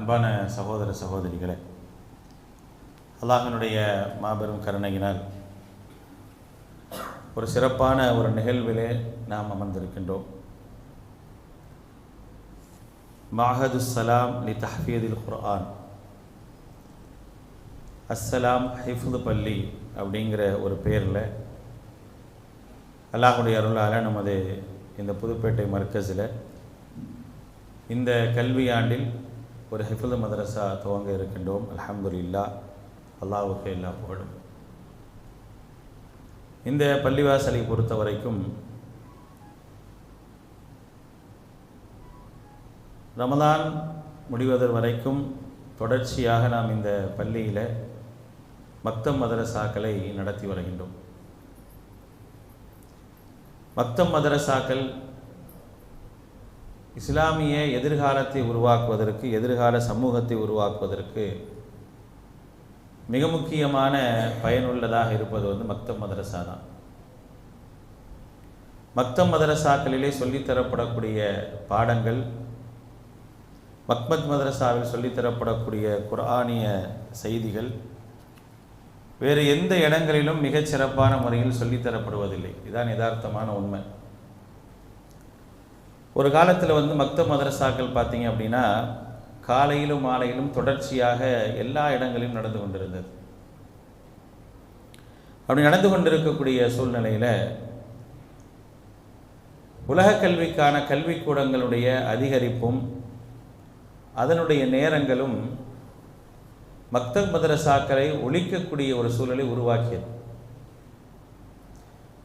அன்பான சகோதர சகோதரிகளே அல்லாஹினுடைய மாபெரும் கருணையினால் ஒரு சிறப்பான ஒரு நிகழ்விலே நாம் அமர்ந்திருக்கின்றோம். மாஹது சலாம் லி தஹ்ஃபீதில் குர்ஆன். அஸ்ஸலாம் ஹிஃபுது பள்ளி அப்படிங்கிற ஒரு பேரில் அல்லாஹுடைய அருளால் நமது இந்த புதுப்பேட்டை மர்க்கஸில் இந்த கல்வியாண்டில் ஒரு ஹிஃபுல் மதரசா துவங்க இருக்கின்றோம். அலமதுல்லா அல்லாவுக்கு எல்லா புகழும். இந்த பள்ளிவாசலை பொறுத்த வரைக்கும் ரமதான் முடிவதர் வரைக்கும் தொடர்ச்சியாக நாம் இந்த பள்ளியில் மக்தம் மதரசாக்களை நடத்தி வருகின்றோம். மக்தம் மதரசாக்கள் இஸ்லாமிய எதிர்காலத்தை உருவாக்குவதற்கு எதிர்கால சமூகத்தை உருவாக்குவதற்கு மிக முக்கியமான பயனுள்ளதாக இருப்பது வந்து மக்தம் மதரசா தான். மக்தம் மதரசாக்களிலே சொல்லித்தரப்படக்கூடிய பாடங்கள் மக்மத் மதரசாவில் சொல்லித்தரப்படக்கூடிய குர்ஆனிய செய்திகள் வேறு எந்த இடங்களிலும் மிகச் சிறப்பான முறையில் சொல்லித்தரப்படுவதில்லை இதுதான் யதார்த்தமான உண்மை. ஒரு காலத்தில் வந்து மக்த மதரசாக்கள் பார்த்தீங்க அப்படின்னா காலையிலும் மாலையிலும் தொடர்ச்சியாக எல்லா இடங்களிலும் நடந்து கொண்டிருந்தது. அப்படி நடந்து கொண்டிருக்கக்கூடிய சூழ்நிலையில் உலக கல்விக்கான கல்விக்கூடங்களுடைய அதிகரிப்பும் அதனுடைய நேரங்களும் மக்தப் மதரசாக்களை ஒழிக்கக்கூடிய ஒரு சூழலை உருவாக்கியது.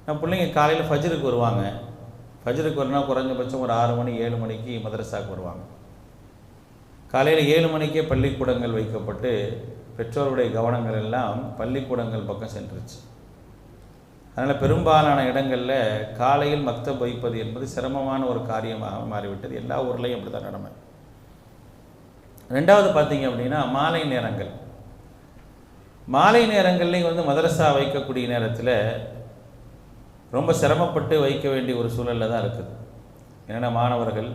நம்ம பிள்ளைங்க காலையில் ஃபஜ்ருக்கு வருவாங்க. ஃபஜருக்கு வரனா குறைஞ்சபட்சம் ஒரு ஆறு மணி ஏழு மணிக்கு மதரசாவுக்கு வருவாங்க. காலையில் ஏழு மணிக்கே பள்ளிக்கூடங்கள் வைக்கப்பட்டு பெற்றோருடைய கவனங்கள் எல்லாம் பள்ளிக்கூடங்கள் பக்கம் சென்றுச்சு. அதனால் பெரும்பாலான இடங்களில் காலையில் மக்தப் வைப்பது என்பது சிரமமான ஒரு காரியமாக மாறிவிட்டது. எல்லா ஊர்லேயும் அப்படி தான் நடமை ரெண்டாவது பார்த்தீங்க அப்படின்னா மாலை நேரங்கள். மாலை நேரங்கள்லேயும் வந்து மதரசா வைக்கக்கூடிய நேரத்தில் ரொம்ப சிரமப்பட்டு வைக்க வேண்டிய ஒரு சூழலில் தான் இருக்குது. என்னென்ன மாணவர்கள்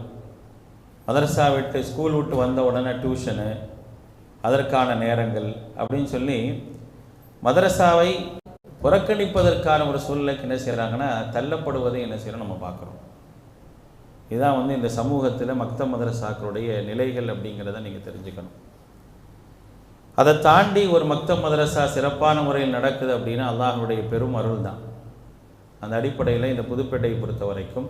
மதரசா விட்டு ஸ்கூல் விட்டு வந்த உடனே டியூஷனு அதற்கான நேரங்கள் அப்படின்னு சொல்லி மதரசாவை புறக்கணிப்பதற்கான ஒரு சூழ்நிலைக்கு என்ன செய்கிறாங்கன்னா தள்ளப்படுவதை என்ன செய்கிறோம் நம்ம பார்க்குறோம். இதுதான் வந்து இந்த சமூகத்தில் மக்த மதரசாக்களுடைய நிலைகள் அப்படிங்கிறத நீங்கள் தெரிஞ்சுக்கணும். அதை தாண்டி ஒரு மக்த மதரசா சிறப்பான முறையில் நடக்குது அப்படின்னா அல்லாஹனுடைய பெரும் அருள் தான் அந்த அடிப்படையில் இந்த புதுப்பேட்டையை பொறுத்த வரைக்கும்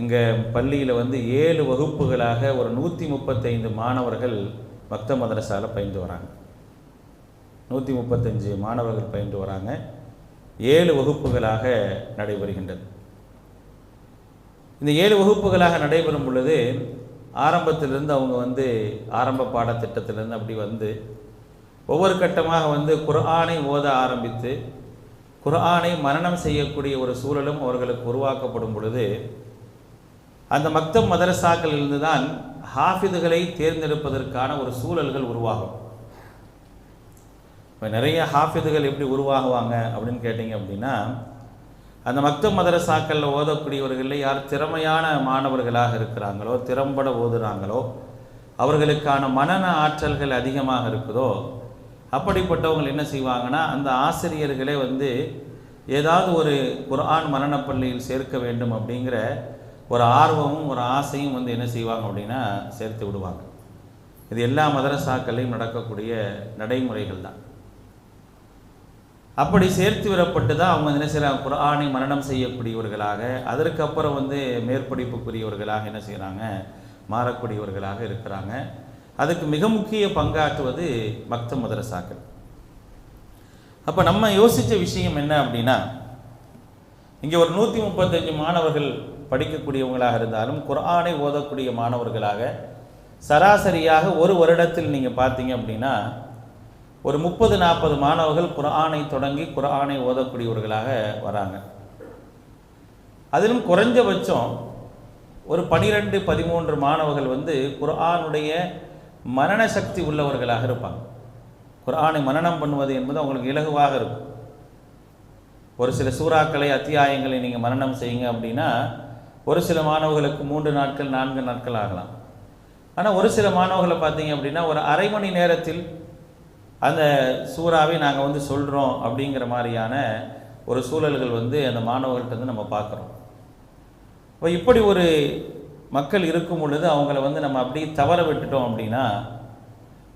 எங்கள் பள்ளியில் வந்து ஏழு வகுப்புகளாக ஒரு நூற்றி முப்பத்தைந்து மாணவர்கள் பக்த மதரசாவில் பயின்று வராங்க. நூற்றி முப்பத்தஞ்சு மாணவர்கள் பயின்று வராங்க. ஏழு வகுப்புகளாக நடைபெறுகின்றது. இந்த ஏழு வகுப்புகளாக நடைபெறும் பொழுது ஆரம்பத்திலிருந்து அவங்க வந்து ஆரம்ப பாடத்திட்டத்திலேருந்து அப்படி வந்து ஒவ்வொரு கட்டமாக வந்து குரானை ஓத ஆரம்பித்து குர்ஆனை மரணம் செய்யக்கூடிய ஒரு சூழலும் அவர்களுக்கு உருவாக்கப்படும் பொழுது அந்த மக்தம் மதரசாக்களிலிருந்து தான் ஹாஃபிதுகளை தேர்ந்தெடுப்பதற்கான ஒரு சூழல்கள் உருவாகும். இப்போ நிறைய ஹாஃபிதுகள் எப்படி உருவாகுவாங்க அப்படின்னு கேட்டிங்க அப்படின்னா அந்த மக்தம் மதரசாக்களில் ஓதக்கூடியவர்களில் யார் திறமையான மாணவர்களாக இருக்கிறாங்களோ திறம்பட ஓதுறாங்களோ அவர்களுக்கான மனன ஆற்றல்கள் அதிகமாக இருக்குதோ அப்படிப்பட்டவங்க என்ன செய்வாங்கன்னா அந்த ஆசிரியர்களே வந்து ஏதாவது ஒரு குர்ஆன் மரணப்பள்ளியில் சேர்க்க வேண்டும் அப்படிங்கிற ஒரு ஆர்வமும் ஒரு ஆசையும் வந்து என்ன செய்வாங்க அப்படின்னா சேர்த்து விடுவாங்க. இது எல்லா மதரசாக்கள்லையும் நடக்கக்கூடிய நடைமுறைகள் தான். அப்படி சேர்த்து விடப்பட்டு தான் அவங்க என்ன செய்கிறாங்க குரானை மரணம் செய்யக்கூடியவர்களாக அதற்கப்புறம் வந்து மேற்படிப்புக்குரியவர்களாக என்ன செய்கிறாங்க மாறக்கூடியவர்களாக இருக்கிறாங்க. அதுக்கு மிக முக்கிய பங்காற்றுவது பக்த மதரசாக்கள். அப்போ நம்ம யோசித்த விஷயம் என்ன அப்படின்னா இங்கே ஒரு நூற்றி முப்பத்தஞ்சு மாணவர்கள் படிக்கக்கூடியவங்களாக இருந்தாலும் குரானை ஓதக்கூடிய மாணவர்களாக சராசரியாக ஒரு வருடத்தில் நீங்கள் பார்த்தீங்க அப்படின்னா ஒரு முப்பது நாற்பது மாணவர்கள் குரானை தொடங்கி குரானை ஓதக்கூடியவர்களாக வராங்க. அதிலும் குறைஞ்சபட்சம் ஒரு பனிரெண்டு பதிமூன்று மாணவர்கள் வந்து குர்ஆனுடைய மரண சக்தி உள்ளவர்களாக இருப்பாங்க. குரானை மனநம் பண்ணுவது என்பது அவங்களுக்கு இலகுவாக இருக்கும். ஒரு சில சூறாக்களை அத்தியாயங்களை நீங்கள் மரணம் செய்யுங்க அப்படின்னா ஒரு சில மாணவர்களுக்கு மூன்று நாட்கள் நான்கு நாட்கள் ஆகலாம். ஆனால் ஒரு சில மாணவர்களை பார்த்தீங்க அப்படின்னா ஒரு அரை மணி நேரத்தில் அந்த சூறாவை நாங்கள் வந்து சொல்கிறோம் அப்படிங்கிற மாதிரியான ஒரு சூழல்கள் வந்து அந்த மாணவர்கள்ட்ட வந்து நம்ம பார்க்குறோம். இப்போ இப்படி ஒரு மக்கள் இருக்கும் பொழுது அவங்கள வந்து நம்ம அப்படியே தவற விட்டுட்டோம் அப்படின்னா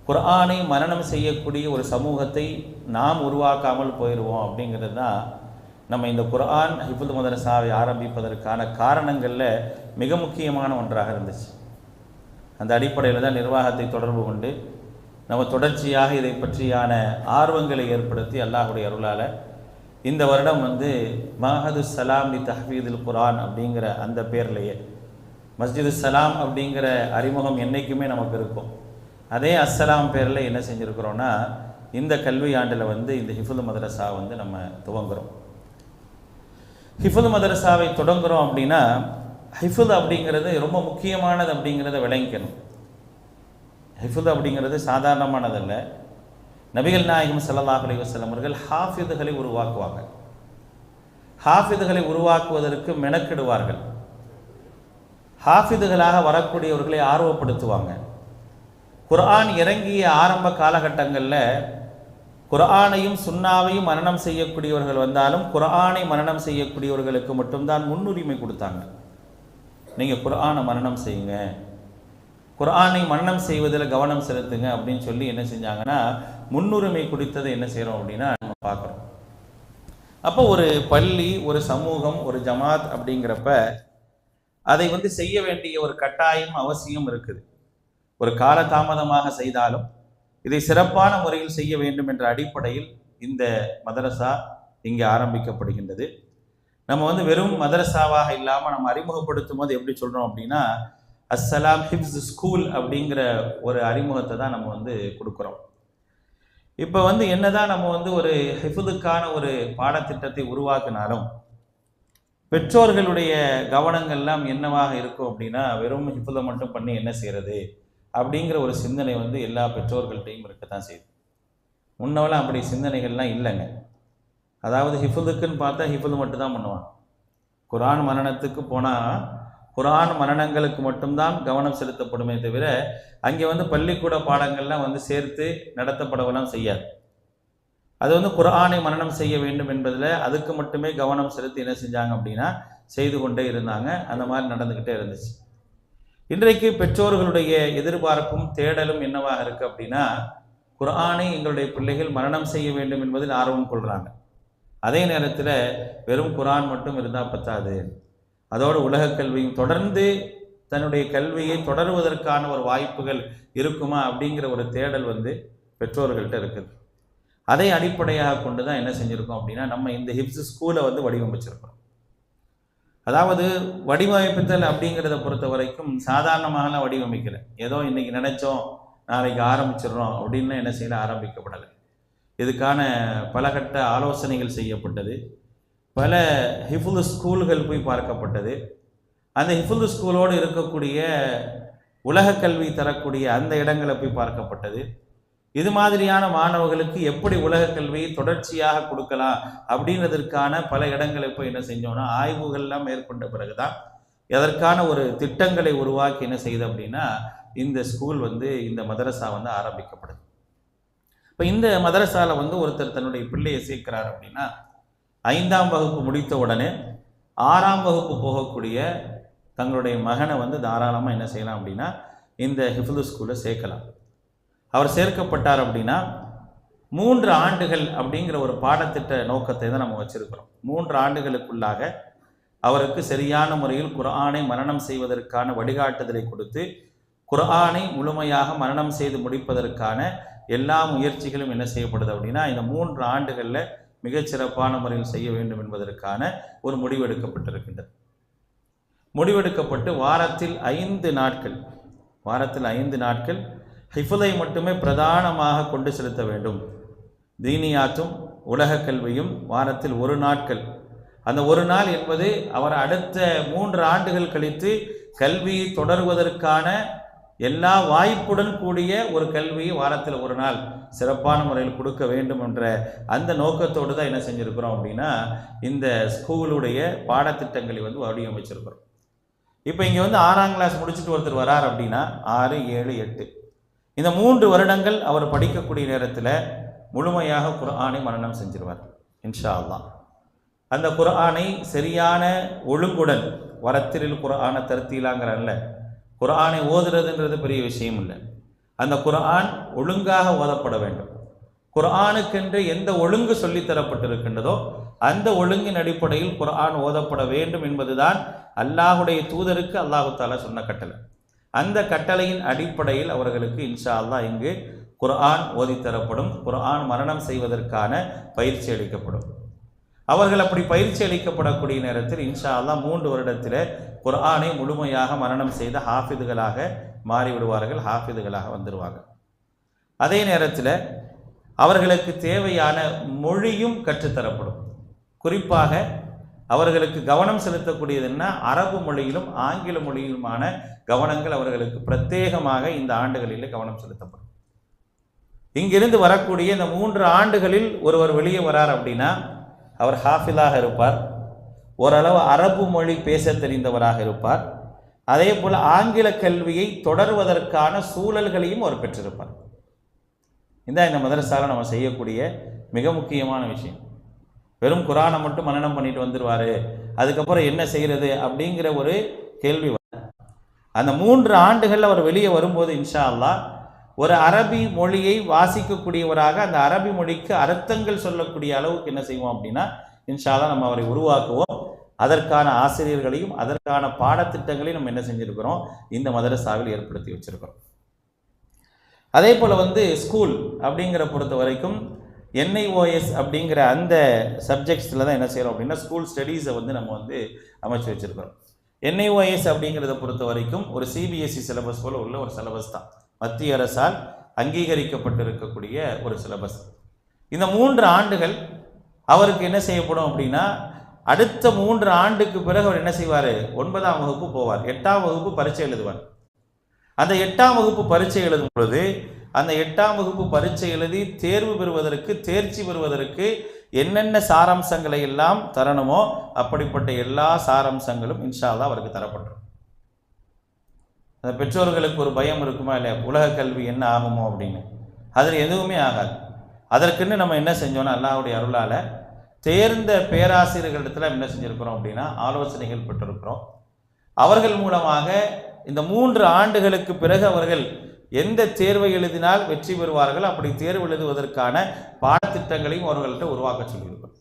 குர்ஆனை மரணம் செய்யக்கூடிய ஒரு சமூகத்தை நாம் உருவாக்காமல் போயிடுவோம் அப்படிங்கிறது தான் நம்ம இந்த குரான் ஹிஃபுல் மதரசாவை ஆரம்பிப்பதற்கான காரணங்களில் மிக முக்கியமான ஒன்றாக இருந்துச்சு. அந்த அடிப்படையில் தான் நிர்வாகத்தை தொடர்பு கொண்டு நம்ம தொடர்ச்சியாக இதை பற்றியான ஆர்வங்களை ஏற்படுத்தி அல்லாஹுடைய அருளால் இந்த வருடம் வந்து மஹது சலாம் லி தஹ்வீதுல் குரான் அப்படிங்கிற அந்த பேர்லேயே மஸ்ஜிது சலாம் அப்படிங்கிற அறிமுகம் என்றைக்குமே நமக்கு இருக்கும். அதே அஸ்ஸலாம் பேரில் என்ன செஞ்சுருக்கிறோன்னா இந்த கல்வி ஆண்டில் வந்து இந்த ஹிஃபுல் மதரசா வந்து நம்ம துவங்குறோம். ஹிஃபுல் மதரசாவை தொடங்குறோம் அப்படின்னா ஹிஃபுல் அப்படிங்கிறது ரொம்ப முக்கியமானது அப்படிங்கிறத விளங்கிக்கணும். ஹிஃபுல் அப்படிங்கிறது சாதாரணமானதல்ல. நபிகள் நாயகம் ஸல்லல்லாஹு அலைஹி வஸல்லம் அவர்கள் ஹாஃபிதுகளை உருவாக்குவாங்க. ஹாஃபிதுகளை உருவாக்குவதற்கு மெனக்கிடுவார்கள். ஹாஃபிதுகளாக வரக்கூடியவர்களை ஆர்வப்படுத்துவாங்க. குர்ஆன் இறங்கிய ஆரம்ப காலகட்டங்களில் குர்ஆனையும் சுன்னாவையும் மரணம் செய்யக்கூடியவர்கள் வந்தாலும் குர்ஆனை மரணம் செய்யக்கூடியவர்களுக்கு மட்டும்தான் முன்னுரிமை கொடுத்தாங்க. நீங்கள் குர்ஆனை மரணம் செய்யுங்க. குர்ஆனை மரணம் செய்வதில் கவனம் செலுத்துங்க அப்படின்னு சொல்லி என்ன செஞ்சாங்கன்னா முன்னுரிமை கொடுத்ததை என்ன செய்கிறோம் அப்படின்னா நம்ம பார்க்குறோம். அப்போ ஒரு பள்ளி ஒரு சமூகம் ஒரு ஜமாத் அப்படிங்கிறப்ப அதை வந்து செய்ய வேண்டிய ஒரு கட்டாயம் அவசியம் இருக்குது. ஒரு காலதாமதமாக செய்தாலும் இதை சிறப்பான முறையில் செய்ய வேண்டும் என்ற அடிப்படையில் இந்த மதரசா இங்கே ஆரம்பிக்கப்படுகின்றது. நம்ம வந்து வெறும் மதரசாவாக இல்லாமல் நம்ம அறிமுகப்படுத்தும் போது எப்படி சொல்கிறோம் அப்படின்னா அஸ்ஸலாம் ஹிப்ஸ் ஸ்கூல் அப்படிங்கிற ஒரு அறிமுகத்தை தான் நம்ம வந்து கொடுக்குறோம். இப்போ வந்து என்னதான் நம்ம வந்து ஒரு ஹிஃபுதுக்கான ஒரு பாடத்திட்டத்தை உருவாக்கினாலும் பெற்றோர்களுடைய கவனங்கள்லாம் என்னவாக இருக்கும் அப்படின்னா வெறும் ஹிஃபுதை மட்டும் பண்ணி என்ன செய்கிறது அப்படிங்கிற ஒரு சிந்தனை வந்து எல்லா பெற்றோர்கள்ட்டையும் இருக்க தான் செய்யுது. முன்னவெல்லாம் அப்படி சிந்தனைகள்லாம் இல்லைங்க. அதாவது ஹிஃபுதுக்குன்னு பார்த்தா ஹிஃபுது மட்டும்தான் பண்ணுவான் குரான் மரணத்துக்கு போனால் குரான் மரணங்களுக்கு மட்டும்தான் கவனம் செலுத்தப்படுமே தவிர அங்கே வந்து பள்ளிக்கூட பாடங்கள்லாம் வந்து சேர்த்து நடத்தப்படவெல்லாம் செய்யாது. அது வந்து குர்ஆனை மரணம் செய்ய வேண்டும் என்பதில் அதுக்கு மட்டுமே கவனம் செலுத்தி என்ன செஞ்சாங்க அப்படின்னா செய்து கொண்டே இருந்தாங்க. அந்த மாதிரி நடந்துக்கிட்டே இருந்துச்சு. இன்றைக்கு பெற்றோர்களுடைய எதிர்பார்ப்பும் தேடலும் என்னவாக இருக்குது அப்படின்னா குர்ஆனை எங்களுடைய பிள்ளைகள் மரணம் செய்ய வேண்டும் என்பதில் ஆர்வம் கொள்கிறாங்க அதே நேரத்தில் வெறும் குரான் மட்டும் இருந்தால் பத்தாது. அதோடு உலகக் கல்வியும் தொடர்ந்து தன்னுடைய கல்வியை தொடருவதற்கான ஒரு வாய்ப்புகள் இருக்குமா அப்படிங்கிற ஒரு தேடல் வந்து பெற்றோர்கள்ட்ட இருக்குது. அதை அடிப்படையாக கொண்டு தான் என்ன செஞ்சுருக்கோம் அப்படின்னா நம்ம இந்த ஹிப்ஸ் ஸ்கூலை வந்து வடிவமைச்சிருக்கிறோம் அதாவது வடிவமைப்புத்தல் அப்படிங்கிறத பொறுத்த வரைக்கும் சாதாரணமாகலாம் வடிவமைக்கலை. ஏதோ இன்னைக்கு நினைச்சோம் நாளைக்கு ஆரம்பிச்சிடுறோம் அப்படின்னு என்ன செய்யல ஆரம்பிக்கப்படலை. இதுக்கான பல கட்ட ஆலோசனைகள் செய்யப்பட்டது. பல ஹிஃபுல் ஸ்கூல்கள் போய் பார்க்கப்பட்டது. அந்த ஹிஃபுல் ஸ்கூலோடு இருக்கக்கூடிய உலக கல்வி தரக்கூடிய அந்த இடங்களை போய் பார்க்கப்பட்டது. இது மாதிரியான மாணவர்களுக்கு எப்படி உலக கல்வியை தொடர்ச்சியாக கொடுக்கலாம் அப்படின்றதற்கான பல இடங்களை போய் என்ன செஞ்சோம்னா ஆய்வுகள்லாம் மேற்கொண்ட பிறகுதான் எதற்கான ஒரு திட்டங்களை உருவாக்கி என்ன செய்யுது அப்படின்னா இந்த ஸ்கூல் வந்து இந்த மதரசா வந்து ஆரம்பிக்கப்படுது. இப்போ இந்த மதரசாவில் வந்து ஒருத்தர் தன்னுடைய பிள்ளையை சேர்க்கிறார் அப்படின்னா ஐந்தாம் வகுப்பு முடித்த உடனே ஆறாம் வகுப்பு போகக்கூடிய தங்களுடைய மகனை வந்து தாராளமாக என்ன செய்யலாம் அப்படின்னா இந்த ஹிஃபுல் ஸ்கூலில் சேர்க்கலாம். அவர் சேர்க்கப்பட்டார் அப்படின்னா மூன்று ஆண்டுகள் அப்படிங்கிற ஒரு பாடத்திட்ட நோக்கத்தை தான் நம்ம வச்சுருக்கிறோம். மூன்று ஆண்டுகளுக்குள்ளாக அவருக்கு சரியான முறையில் குர்ஆனை மரணம் செய்வதற்கான வழிகாட்டுதலை கொடுத்து குர்ஆனை முழுமையாக மரணம் செய்து முடிப்பதற்கான எல்லா முயற்சிகளும் என்ன செய்யப்படுது அப்படின்னா இந்த மூன்று ஆண்டுகளில் மிகச்சிறப்பான முறையில் செய்ய வேண்டும் என்பதற்கான ஒரு முடிவெடுக்கப்பட்டிருக்கின்றது முடிவெடுக்கப்பட்டு வாரத்தில் ஐந்து நாட்கள் வாரத்தில் ஐந்து நாட்கள் ஹிஃபுலை மட்டுமே பிரதானமாக கொண்டு செலுத்த வேண்டும். தீனியாத்தும் உலக கல்வியும் வாரத்தில் ஒரு நாட்கள். அந்த ஒரு நாள் என்பது அவர் அடுத்த மூன்று ஆண்டுகள் கழித்து கல்வியை தொடர்வதற்கான எல்லா வாய்ப்புடன் கூடிய ஒரு கல்வியை வாரத்தில் ஒரு நாள் சிறப்பான முறையில் கொடுக்க வேண்டும் என்ற அந்த நோக்கத்தோடு தான் என்ன செஞ்சுருக்கிறோம் அப்படின்னா இந்த ஸ்கூலுடைய பாடத்திட்டங்களை வந்து வடிவமைச்சிருக்கிறோம். இப்போ இங்கே வந்து ஆறாம் கிளாஸ் முடிச்சுட்டு ஒருத்தர் வரார் அப்படின்னா ஆறு ஏழு எட்டு. இந்த மூன்று வருடங்கள் அவர் படிக்கக்கூடிய நேரத்தில் முழுமையாக குர்ஆனை மரணம் செஞ்சிருவார் இன்ஷா அல்லாஹ் அந்த குர்ஆனை சரியான ஒழுங்குடன் வரத்திரில் தருத்திலாங்கிற அல்ல குர்ஆனை ஓதுறதுன்றது பெரிய விஷயம் இல்லை. அந்த குர்ஆன் ஒழுங்காக ஓதப்பட வேண்டும். குர்ஆனுக்கென்று எந்த ஒழுங்கு சொல்லித்தரப்பட்டிருக்கின்றதோ அந்த ஒழுங்கின் அடிப்படையில் குர்ஆன் ஓதப்பட வேண்டும் என்பதுதான் அல்லாஹுடைய தூதருக்கு அல்லாஹு தாலா சொன்ன கட்டளை. அந்த கட்டளையின் அடிப்படையில் அவர்களுக்கு இன்ஷா அல்லா இங்கு குர்ஆன் ஓதித்தரப்படும் குர்ஆன் மரணம் செய்வதற்கான பயிற்சி அளிக்கப்படும். அவர்கள் அப்படி பயிற்சி அளிக்கப்படக்கூடிய நேரத்தில் இன்ஷா அல்லா மூன்று வருடத்தில் குர்ஆனை முழுமையாக மரணம் செய்த ஹாஃபிதுகளாக மாறிவிடுவார்கள் ஹாஃபிதுகளாக வந்துடுவாங்க அதே நேரத்தில் அவர்களுக்கு தேவையான மொழியும் கற்றுத்தரப்படும். குறிப்பாக அவர்களுக்கு கவனம் செலுத்தக்கூடியதுன்னா அரபு மொழியிலும் ஆங்கில மொழியிலுமான கவனங்கள் அவர்களுக்கு பிரத்யேகமாக இந்த ஆண்டுகளில் கவனம் செலுத்தப்படும். இங்கிருந்து வரக்கூடிய இந்த மூன்று ஆண்டுகளில் ஒருவர் வெளியே வரார் அப்படின்னா அவர் ஹாஃபிலாக இருப்பார். ஓரளவு அரபு மொழி பேச தெரிந்தவராக இருப்பார். அதே போல் ஆங்கில கல்வியை தொடர்வதற்கான சூழல்களையும் அவர் பெற்றிருப்பார். இந்த இந்த மதரசாவில் நம்ம செய்யக்கூடிய மிக முக்கியமான விஷயம். வெறும் குரானை மட்டும் மனநம் பண்ணிட்டு வந்துடுவார் அதுக்கப்புறம் என்ன செய்கிறது அப்படிங்கிற ஒரு கேள்வி அந்த மூன்று ஆண்டுகள் அவர் வெளியே வரும்போது இன்ஷா அல்லா ஒரு அரபி மொழியை வாசிக்கக்கூடியவராக அந்த அரபி மொழிக்கு அர்த்தங்கள் சொல்லக்கூடிய அளவுக்கு என்ன செய்வோம் அப்படின்னா இன்ஷால்லா நம்ம அவரை உருவாக்குவோம். அதற்கான ஆசிரியர்களையும் அதற்கான பாடத்திட்டங்களையும் நம்ம என்ன செஞ்சுருக்கிறோம்? இந்த மதரசாவில் ஏற்படுத்தி வச்சிருக்கிறோம். அதே போல் வந்து ஸ்கூல் அப்படிங்கிற பொறுத்த வரைக்கும் என்ஐஓஎஸ் அப்படிங்கிற அந்த சப்ஜெக்ட்ஸில் தான் என்ன செய்கிறோம் அப்படின்னா ஸ்கூல் ஸ்டடீஸை வந்து நம்ம வந்து அமைச்சு வச்சுருக்கிறோம். என்ஐஓஎஸ் அப்படிங்கிறத பொறுத்த வரைக்கும் ஒரு சிபிஎஸ்சி சிலபஸ் போல் உள்ள ஒரு சிலபஸ் தான். மத்திய அரசால் அங்கீகரிக்கப்பட்டிருக்கக்கூடிய ஒரு சிலபஸ் இந்த மூன்று ஆண்டுகள் அவருக்கு என்ன செய்யப்படும் அப்படின்னா அடுத்த மூன்று ஆண்டுக்கு பிறகு அவர் என்ன செய்வார்? ஒன்பதாம் வகுப்பு போவார். எட்டாம் வகுப்பு பரீட்சை எழுதுவார். அந்த எட்டாம் வகுப்பு பரீட்சை எழுதும் பொழுது அந்த எட்டாம் வகுப்பு பரீட்சை எழுதி தேர்வு பெறுவதற்கு தேர்ச்சி பெறுவதற்கு என்னென்ன சாராம்சங்களை எல்லாம் தரணுமோ அப்படிப்பட்ட எல்லா சாராம்சங்களும் இன்ஷால்லா அவருக்கு தரப்பட்டுரும். அந்த பெற்றோர்களுக்கு ஒரு பயம் இருக்குமா இல்லையா? உலக கல்வி என்ன ஆகுமோ அப்படின்னு. அதில் எதுவுமே ஆகாது. அதற்குன்னு நம்ம என்ன செஞ்சோம்னா அல்லாவுடைய அருளால் தேர்ந்த பேராசிரியர்களிடத்தில் என்ன செஞ்சுருக்கிறோம் அப்படின்னா ஆலோசனைகள் பெற்றிருக்கிறோம். அவர்கள் மூலமாக இந்த மூன்று ஆண்டுகளுக்கு பிறகு அவர்கள் எந்த தேர்வை எழுதினால் வெற்றி பெறுவார்கள்? அப்படி தேர்வு எழுதுவதற்கான பாடத்திட்டங்களையும் அவர்கள்ட்ட உருவாக்க சொல்லியிருக்கிறோம்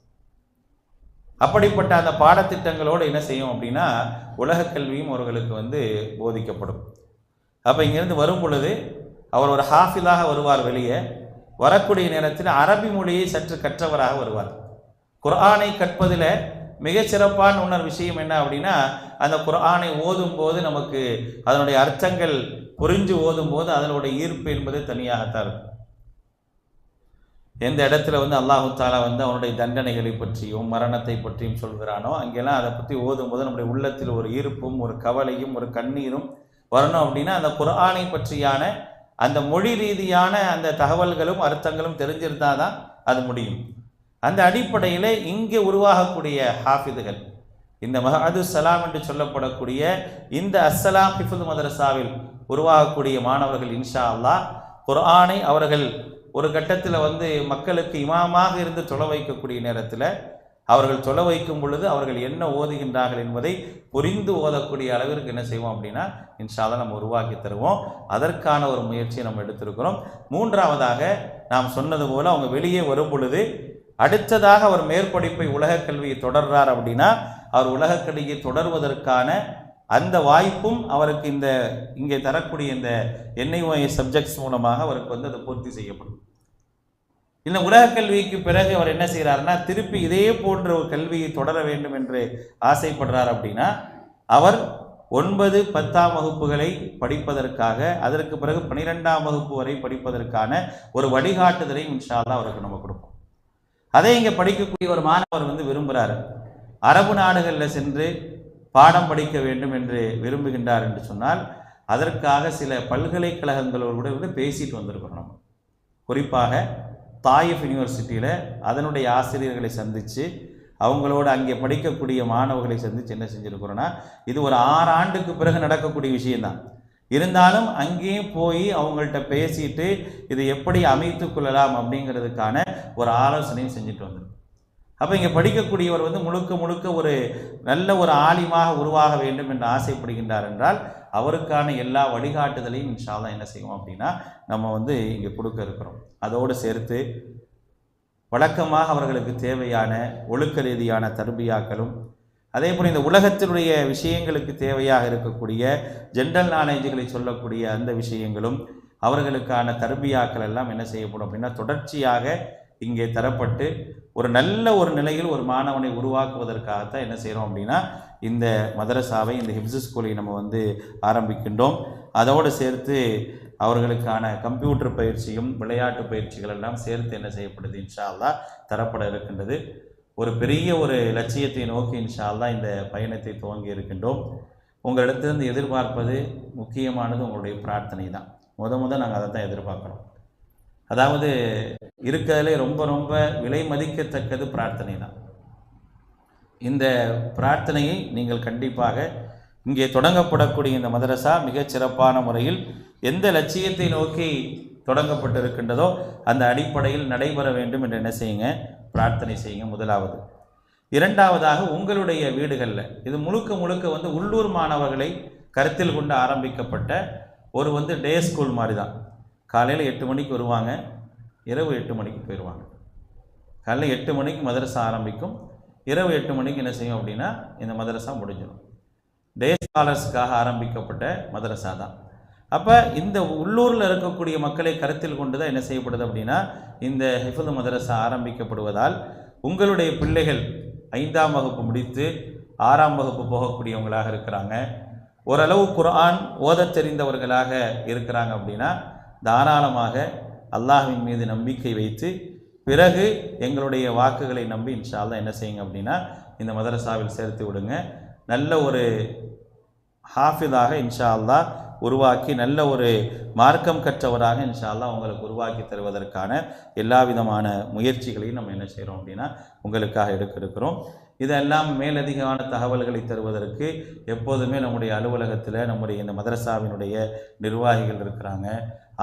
அப்படிப்பட்ட அந்த பாடத்திட்டங்களோடு என்ன செய்யும் அப்படின்னா உலக கல்வியும் அவர்களுக்கு வந்து போதிக்கப்படும். அப்போ இங்கேருந்து வரும் பொழுது அவர் ஒரு ஹாஃபிலாக வருவார் வெளியே. வரக்கூடிய நேரத்தில் அரபி மொழியை சற்று கற்றவராக வருவார். குர்ஆனை கற்பதில் மிகச்சிறப்பான இன்னொரு விஷயம் என்ன அப்படின்னா அந்த குரானை ஓதும் போது நமக்கு அதனுடைய அர்த்தங்கள் புரிஞ்சு ஓதும் போது அதனுடைய ஈர்ப்பு என்பது தனியாகத்தான் இருக்கும். எந்த இடத்துல வந்து அல்லாஹு தாலா வந்து அவனுடைய தண்டனைகளை பற்றியும் மரணத்தை பற்றியும் சொல்கிறானோ அங்கெல்லாம் அதை பற்றி ஓதும்போது நம்முடைய உள்ளத்தில் ஒரு ஈர்ப்பும் ஒரு கவலையும் ஒரு கண்ணீரும் வரணும் அப்படின்னா அந்த குரானை பற்றியான அந்த மொழி ரீதியான அந்த தகவல்களும் அர்த்தங்களும் தெரிஞ்சிருந்தால் தான் அது முடியும். அந்த அடிப்படையில் இங்கே உருவாகக்கூடிய ஹாஃபிதுகள். இந்த மஹது சலாம் என்று சொல்லப்படக்கூடிய இந்த அஸ்ஸலாம் ஹிஃபுல் மதரசாவில் உருவாகக்கூடிய மாணவர்கள் இன்ஷா அல்லா குர்ஆனை அவர்கள் ஒரு கட்டத்தில் வந்து மக்களுக்கு இமாமாக இருந்து தொலை வைக்கக்கூடிய நேரத்தில் அவர்கள் தொலை வைக்கும் பொழுது அவர்கள் என்ன ஓதுகின்றார்கள் என்பதை புரிந்து ஓதக்கூடிய அளவிற்கு என்ன செய்வோம் அப்படின்னா இன்ஷால நம்ம உருவாக்கி தருவோம். அதற்கான ஒரு முயற்சியை நம்ம எடுத்திருக்கிறோம். மூன்றாவதாக நாம் சொன்னது போல் அவங்க வெளியே வரும் பொழுது அடுத்ததாக அவர் மேற்படிப்பை உலகக் கல்வியை தொடர்றார் அப்படின்னா அவர் உலகக் கல்வியை தொடர்வதற்கான அந்த வாய்ப்பும் அவருக்கு இந்த இங்கே தரக்கூடிய இந்த என்ஐஓஐ சப்ஜெக்ட்ஸ் மூலமாக அவருக்கு வந்து அது பூர்த்தி செய்யப்படும். இந்த உலகக் கல்விக்கு பிறகு அவர் என்ன செய்கிறாருன்னா திருப்பி இதே போன்ற ஒரு கல்வியை தொடர வேண்டும் என்று ஆசைப்படுறார் அப்படின்னா அவர் ஒன்பது பத்தாம் வகுப்புகளை படிப்பதற்காக அதற்கு பிறகு பனிரெண்டாம் வகுப்பு வரை படிப்பதற்கான ஒரு வழிகாட்டுதலை இன்ஷால்லா அவருக்கு நம்ம கொடுப்போம். அதை இங்கே படிக்கக்கூடிய ஒரு மாணவர் வந்து விரும்புகிறார் அரபு நாடுகளில் சென்று பாடம் படிக்க வேண்டும் என்று விரும்புகின்றார் என்று சொன்னால் அதற்காக சில பல்கலைக்கழகங்களோடு கூட வந்து பேசிட்டு வந்திருக்கிறோம் நம்ம. குறிப்பாக தாயிஃப் யூனிவர்சிட்டியில் அதனுடைய ஆசிரியர்களை சந்தித்து அவங்களோட அங்கே படிக்கக்கூடிய மாணவர்களை சந்தித்து என்ன செஞ்சுருக்கிறோன்னா இது ஒரு ஆறு ஆண்டுக்கு பிறகு நடக்கக்கூடிய விஷயம்தான். இருந்தாலும் அங்கேயும் போய் அவங்கள்ட்ட பேசிட்டு இதை எப்படி அமைத்து கொள்ளலாம் அப்படிங்கிறதுக்கான ஒரு ஆலோசனையும் செஞ்சுட்டு வந்திருக்கோம் அப்போ இங்கே படிக்கக்கூடியவர் வந்து முழுக்க முழுக்க ஒரு நல்ல ஒரு ஆலிமாக உருவாக வேண்டும் என்று ஆசைப்படுகின்றார் என்றால் அவருக்கான எல்லா வழிகாட்டுதலையும் இன்ஷால்லாம் என்ன செய்வோம் அப்படின்னா நம்ம வந்து இங்கே கொடுக்க இருக்கிறோம். அதோடு சேர்த்து வழக்கமாக அவர்களுக்கு தேவையான ஒழுக்க ரீதியான தர்பியாக்களும் அதே போல் இந்த உலகத்தினுடைய விஷயங்களுக்கு தேவையாக இருக்கக்கூடிய ஜென்ரல் நாலேஜுகளை சொல்லக்கூடிய அந்த விஷயங்களும் அவர்களுக்கான தர்பியாக்கள் எல்லாம் என்ன செய்யப்படும் அப்படின்னா தொடர்ச்சியாக இங்கே தரப்பட்டு ஒரு நல்ல ஒரு நிலையில் ஒரு மாணவனை உருவாக்குவதற்காகத்தான் என்ன செய்கிறோம் அப்படின்னா இந்த மதரசாவை இந்த ஹிப்ஸு ஸ்கூலை நம்ம வந்து ஆரம்பிக்கின்றோம். அதோடு சேர்த்து அவர்களுக்கான கம்ப்யூட்டர் பயிற்சியும் விளையாட்டு பயிற்சிகள் எல்லாம் சேர்த்து என்ன செய்யப்படுது? இன்ஷா அல்லாஹ் தரப்பட இருக்கின்றது. ஒரு பெரிய ஒரு லட்சியத்தை நோக்கி இன்ஷால்லா இந்த பயணத்தை துவங்கி இருக்கின்றோம். உங்களிடத்திலிருந்து எதிர்பார்ப்பது முக்கியமானது உங்களுடைய பிரார்த்தனை தான். முத முத நாங்கள் அதை தான் எதிர்பார்க்குறோம். அதாவது இருக்கிறதுலே ரொம்ப ரொம்ப விலை மதிக்கத்தக்கது பிரார்த்தனை தான். இந்த பிரார்த்தனையை நீங்கள் கண்டிப்பாக இங்கே தொடங்கப்படக்கூடிய இந்த மதரசா மிகச் சிறப்பான முறையில் எந்த லட்சியத்தை நோக்கி தொடங்கப்பட்டிருக்கின்றதோ அந்த அடிப்படையில் நடைபெற வேண்டும் என்று என்ன செய்யுங்க? பிரார்த்தனை செய்யுங்க முதலாவது. இரண்டாவதாக உங்களுடைய வீடுகளில் இது முழுக்க முழுக்க வந்து உள்ளூர் மாணவர்களை கருத்தில் கொண்டு ஆரம்பிக்கப்பட்ட ஒரு வந்து டே ஸ்கூல் மாதிரி தான் காலையில் எட்டு மணிக்கு வருவாங்க இரவு எட்டு மணிக்கு போயிடுவாங்க காலையில் எட்டு மணிக்கு மதரசா ஆரம்பிக்கும் இரவு எட்டு மணிக்கு என்ன செய்யும் அப்படின்னா இந்த மதரசா முடிஞ்சிடும். டே ஸ்காலர்ஸ்க்காக ஆரம்பிக்கப்பட்ட மதரசா தான் அப்போ இந்த உள்ளூரில் இருக்கக்கூடிய மக்களை கருத்தில் கொண்டு தான் என்ன செய்யப்படுது அப்படின்னா இந்த ஹிஃபுல் மதரசா ஆரம்பிக்கப்படுவதால் உங்களுடைய பிள்ளைகள் ஐந்தாம் வகுப்பு முடித்து ஆறாம் வகுப்பு போகக்கூடியவங்களாக இருக்கிறாங்க. ஓரளவு குரான் ஓதத் தெரிந்தவர்களாக இருக்கிறாங்க அப்படின்னா தாராளமாக அல்லாஹின் மீது நம்பிக்கை வைத்து பிறகு எங்களுடைய வாக்குகளை நம்பி இன்ஷால்தான் என்ன செய்யுங்க அப்படின்னா இந்த மதரசாவில் சேர்த்து விடுங்க. நல்ல ஒரு ஹாஃபிதாக இன்ஷா அல்லா உருவாக்கி நல்ல ஒரு மார்க்கம் கற்றவராக இன்ஷா உங்களுக்கு உருவாக்கி தருவதற்கான எல்லா விதமான முயற்சிகளையும் நம்ம என்ன செய்கிறோம் அப்படின்னா உங்களுக்காக எடுக்க இருக்கிறோம் இதெல்லாம் மேலதிகமான தகவல்களை தருவதற்கு எப்போதுமே நம்முடைய அலுவலகத்தில் நம்முடைய இந்த மதரசாவினுடைய நிர்வாகிகள் இருக்கிறாங்க.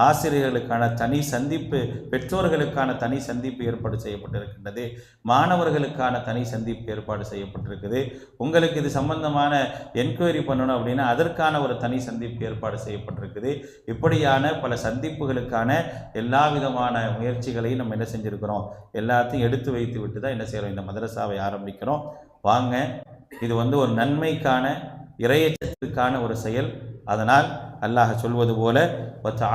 ஆசிரியர்களுக்கான தனி சந்திப்பு பெற்றோர்களுக்கான தனி சந்திப்பு ஏற்பாடு செய்யப்பட்டிருக்கின்றது. மாணவர்களுக்கான தனி சந்திப்பு ஏற்பாடு செய்யப்பட்டிருக்குது. உங்களுக்கு இது சம்பந்தமான என்கொயரி பண்ணணும் அப்படின்னா அதற்கான ஒரு தனி சந்திப்பு ஏற்பாடு செய்யப்பட்டிருக்குது. இப்படியான பல சந்திப்புகளுக்கான எல்லா விதமான முயற்சிகளையும் நம்ம என்ன செஞ்சுருக்கிறோம்? எல்லாத்தையும் எடுத்து வைத்து விட்டு தான் என்ன செய்கிறோம் இந்த மதரசாவை ஆரம்பிக்கிறோம். வாங்க இது வந்து ஒரு நன்மைக்கான இறையச்சத்திற்கான ஒரு செயல். அதனால் அல்லாஹ் சொல்வது போல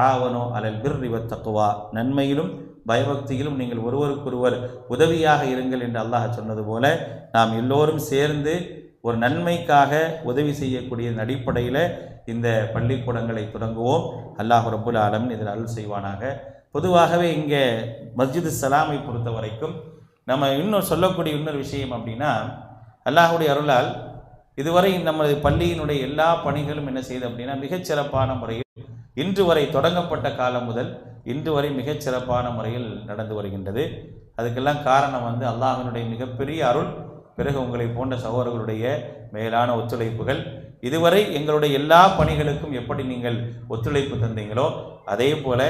ஆவனோ அலல் பிர்ரி வத்தக்குவா நன்மையிலும் பயபக்தியிலும் நீங்கள் ஒருவருக்கொருவர் உதவியாக இருங்கள் என்று அல்லாஹ் சொன்னது போல நாம் எல்லோரும் சேர்ந்து ஒரு நன்மைக்காக உதவி செய்யக்கூடிய அடிப்படையில் இந்த பள்ளிக்கூடங்களை தொடங்குவோம். அல்லாஹ் ரபுல் ஆலம் இதில் அருள் செய்வானாக. பொதுவாகவே இங்கே மஸ்ஜிது சலாமை பொறுத்த வரைக்கும் நம்ம இன்னும் சொல்லக்கூடிய இன்னொரு விஷயம் அப்படின்னா அல்லாஹுடைய அருளால் இதுவரை நமது பள்ளியினுடைய எல்லா பணிகளும் என்ன செய்யுது அப்படின்னா மிகச்சிறப்பான முறையில் இன்று வரை தொடங்கப்பட்ட காலம் முதல் இன்று வரை மிகச் சிறப்பான முறையில் நடந்து வருகின்றது. அதுக்கெல்லாம் காரணம் வந்து அல்லாஹினுடைய மிகப்பெரிய அருள் பிறகு உங்களை போன்ற சகோதரர்களுடைய மேலான ஒத்துழைப்புகள். இதுவரை எங்களுடைய எல்லா பணிகளுக்கும் எப்படி நீங்கள் ஒத்துழைப்பு தந்தீங்களோ அதே போல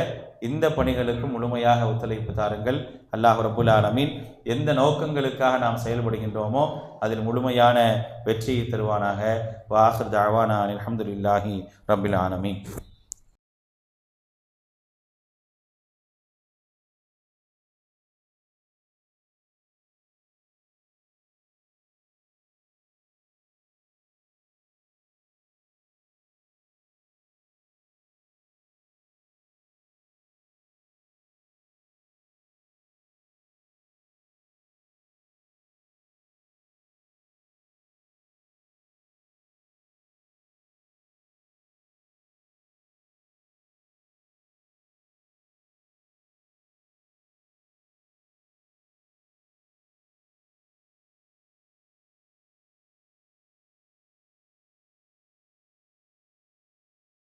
இந்த பணிகளுக்கும் முழுமையாக ஒத்துழைப்பு தாருங்கள். அல்லாஹ் ரபுல் ஆலமீன் எந்த நோக்கங்களுக்காக நாம் செயல்படுகின்றோமோ அதில் முழுமையான வெற்றியை தருவானாக. வாஹர் தாவானா அலமதுல்லாஹி ரபுல் ஆலமீன்.